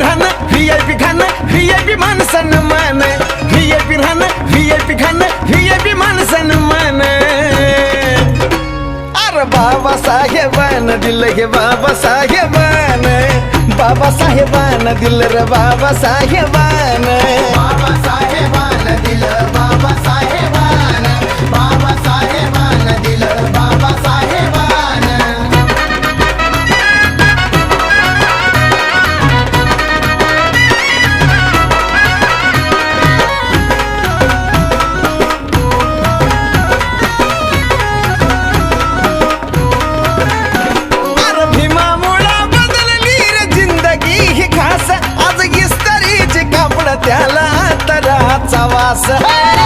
P राहणं V I P खाणं V I P माणसान मान व्ही आय पी राहणं व्ही आय पी खाणं व्ही आय पी माणसान मान अरे बाबा साहेबान दिलं गे बाबा साहेबान। बाबा साहेबान दिलं रे बाबा प्रवास है